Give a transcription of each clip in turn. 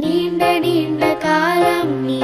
நீண்ட நீண்ட காலம் நீ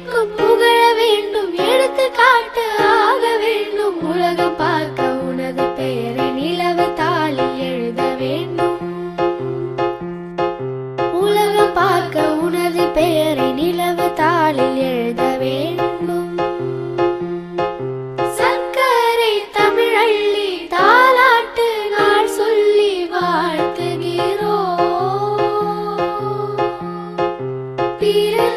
பார்க்க உனது பெயரை நிலவு தாளில் எழுத வேண்டும். சர்க்கரை தமிழள்ளி தாலாட்டு நாள் சொல்லி வாழ்த்துகிறோம். பிற